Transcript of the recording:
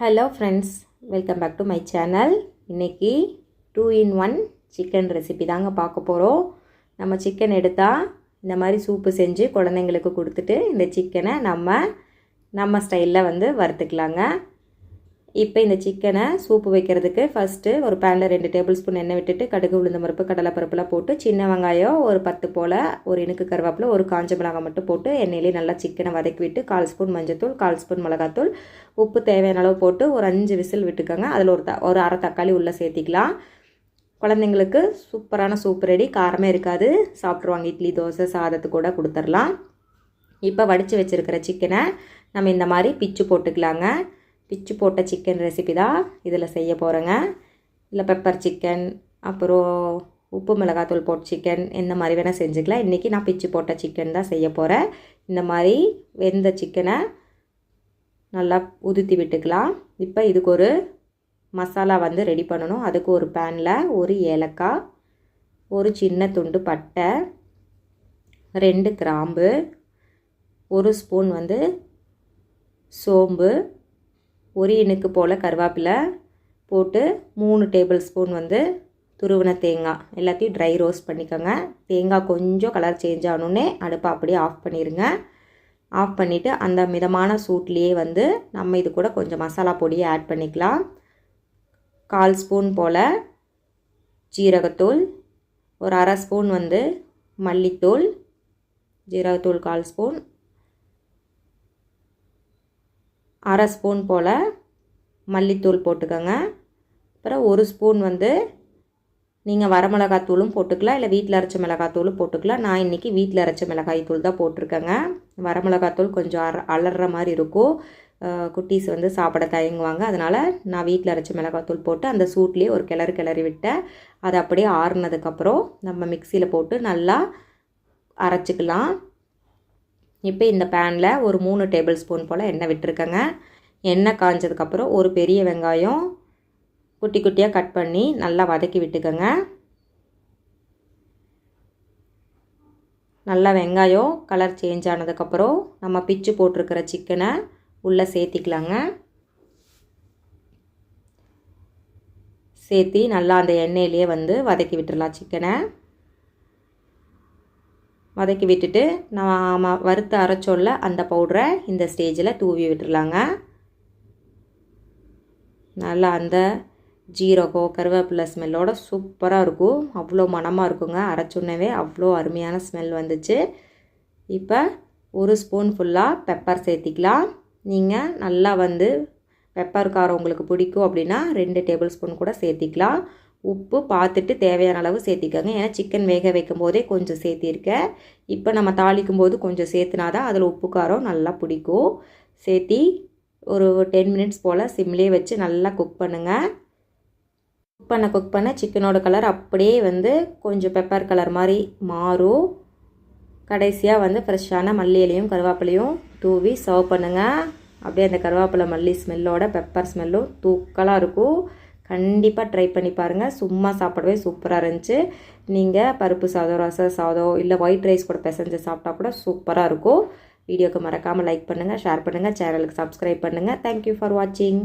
Hello friends welcome back to my channel இன்றைக்கி two in one chicken recipe தாங்க பார்க்க போகிறோம் நம்ம சிக்கன் எடுத்தால் இந்த மாதிரி சூப்பு செஞ்சு குழந்தைங்களுக்கு கொடுத்துட்டு இந்த சிக்கனை நம்ம நம்ம ஸ்டைலில் வந்து வறுத்துக்கலாங்க. இப்போ இந்த சிக்கனை சூப்பு வைக்கிறதுக்கு ஃபஸ்ட்டு ஒரு பேனில் ரெண்டு டேபிள் ஸ்பூன் எண்ணெய் விட்டுட்டு கடுகு உளுந்த பருப்பு கடலை பருப்புலாம் போட்டு சின்ன வெங்காயம் ஒரு பத்து போல் ஒரு இனுக்கு கருவேப்பில் ஒரு காஞ்ச மிளகாய் மட்டும் போட்டு எண்ணெயிலே நல்லா சிக்கனை வதக்கி விட்டு கால் ஸ்பூன் மஞ்சத்தூள் கால் ஸ்பூன் மிளகாத்தூள். உப்பு தேவையான அளவு போட்டு ஒரு அஞ்சு விசில் விட்டுக்கோங்க. அதில் ஒரு த ஒரு அரை தக்காளி உள்ளே சேர்த்திக்கலாம். குழந்தைங்களுக்கு சூப்பரான சூப் ரெடி. காரமே இருக்காது. சாப்பிட்ருவாங்க இட்லி தோசை சாதத்து கூட கொடுத்துர்லாம் இப்போ வடித்து வச்சுருக்கிற சிக்கனை நம்ம இந்த மாதிரி பிச்சு போட்டுக்கலாங்க. பிச்சு போட்ட சிக்கன் ரெசிபி தான் இதில் செய்ய போகிறேங்க இல்லை பெப்பர் சிக்கன் அப்புறம் உப்பு மிளகாத்தூள் போட்ட சிக்கன் இந்த மாதிரி வேணால் செஞ்சுக்கலாம். இன்றைக்கி நான் பிச்சு போட்ட சிக்கன் தான் செய்ய போகிறேன் இந்த மாதிரி வெந்த சிக்கனை நல்லா உதுத்தி விட்டுக்கலாம். இப்போ இதுக்கு ஒரு மசாலா வந்து ரெடி பண்ணணும். அதுக்கு ஒரு பேனில் ஒரு ஏலக்காய் ஒரு சின்ன துண்டு பட்டை ரெண்டு கிராம்பு ஒரு ஸ்பூன் வந்து சோம்பு ஒரு இனுக்கு போல் கருவேப்பிலை போட்டு மூணு டேபிள் ஸ்பூன் வந்து துருவின தேங்காய். எல்லாத்தையும் ட்ரை ரோஸ்ட் பண்ணிக்கோங்க. தேங்காய் கொஞ்சம் கலர் சேஞ்ச் ஆகணுன்னே அடுப்பை அப்படியே ஆஃப் பண்ணிடுங்க ஆஃப் பண்ணிவிட்டு அந்த மிதமான சூட்லேயே வந்து நம்ம இது கூட கொஞ்சம் மசாலா பொடியை ஆட் பண்ணிக்கலாம். கால் ஸ்பூன் போல் ஜீரகத்தூள் ஒரு அரை ஸ்பூன் வந்து மல்லித்தூள் ஜீரகத்தூள் கால் ஸ்பூன் அரை ஸ்பூன் போல் மல்லித்தூள் போட்டுக்கோங்க. அப்புறம் ஒரு ஸ்பூன் வந்து நீங்கள் வரமிளகாத்தூளும் போட்டுக்கலாம் இல்லை வீட்டில் அரைச்ச மிளகாத்தூளும் போட்டுக்கலாம். நான் இன்றைக்கி வீட்டில் அரைச்ச மிளகாய் தூள் தான் போட்டிருக்கேங்க. வரமிளகாத்தூள் கொஞ்சம் அற அலற மாதிரி இருக்கும். குட்டீஸ் வந்து சாப்பிட தயங்குவாங்க. அதனால் நான் வீட்டில் அரைச்ச மிளகாத்தூள் போட்டு அந்த சூட்லேயே ஒரு கிளறு கிளறி விட்டேன். அதை அப்படியே ஆறுனதுக்கப்புறம் நம்ம மிக்சியில் போட்டு நல்லா அரைச்சிக்கலாம். இப்போ இந்த பேனில் ஒரு மூணு டேபிள் ஸ்பூன் போல் எண்ணெய் விட்டுருக்கேங்க. எண்ணெய் காய்ஞ்சதுக்கப்புறம் ஒரு பெரிய வெங்காயம் குட்டி குட்டியாக கட் பண்ணி நல்லா வதக்கி விட்டுக்கோங்க. நல்லா வெங்காயம் கலர் சேஞ்ச் ஆனதுக்கப்புறம் நம்ம பிச்சு போட்டிருக்கிற சிக்கனை உள்ளே சேர்த்திக்கலாங்க. சேர்த்தி நல்லா அந்த எண்ணெயிலே வந்து வதக்கி விட்டுடலாம் சிக்கனை வதக்கி விட்டுட்டு நாம் வறுத்து அரைச்சோல்ல அந்த பவுடரை இந்த ஸ்டேஜில் தூவி விட்டுடலாங்க நல்லா அந்த ஜீரகம் கருவேப்பிலை ஸ்மெல்லோட சூப்பராக இருக்கும். அவ்வளோ மனமாக இருக்குங்க. அரைச்சுன்னவே அவ்வளோ அருமையான ஸ்மெல் வந்துச்சு. இப்போ ஒரு ஸ்பூன் ஃபுல்லாக பெப்பர் சேர்த்திக்கலாம். நீங்கள் நல்லா வந்து பெப்பர் காரம் உங்களுக்கு பிடிக்கும் அப்படின்னா ரெண்டு டேபிள் ஸ்பூன் கூட சேர்த்திக்கலாம். உப்பு பார்த்துட்டு தேவையான அளவு சேர்த்திக்கோங்க. ஏன்னா சிக்கன் வேக வைக்கும் போதே கொஞ்சம் சேர்த்திருக்கேன் இப்போ நம்ம தாளிக்கும் போது கொஞ்சம் சேர்த்துனா தான் அதில் உப்பு காரம் நல்லா பிடிக்கும். சேர்த்தி ஒரு டென் மினிட்ஸ் போல் சிம்லேயே வச்சு நல்லா குக் பண்ணுங்கள் குக் பண்ண குக் பண்ண சிக்கனோட கலர் அப்படியே வந்து கொஞ்சம் பெப்பர் கலர் மாதிரி மாறும். கடைசியாக வந்து ஃப்ரெஷ்ஷான மல்லி இலையும் கருவேப்பிலையும் தூவி சர்வ் பண்ணுங்கள் அப்படியே அந்த கருவேப்பிலை மல்லி ஸ்மெல்லோட பெப்பர் ஸ்மெல்லும் தூக்கலாக இருக்கும். கண்டிப்பாக ட்ரை பண்ணி பாருங்கள் சும்மா சாப்பிடவே சூப்பராக இருந்துச்சு. நீங்கள் பருப்பு சாதம் ரச சாதம் இல்லை ஒயிட் ரைஸ் கூட பிசைஞ்சு சாப்பிட்டா கூட சூப்பராக இருக்கும். வீடியோக்கு மறக்காமல் லைக் பண்ணுங்கள் ஷேர் பண்ணுங்கள் சேனலுக்கு சப்ஸ்கிரைப் பண்ணுங்கள் தேங்க்யூ ஃபார் வாட்சிங்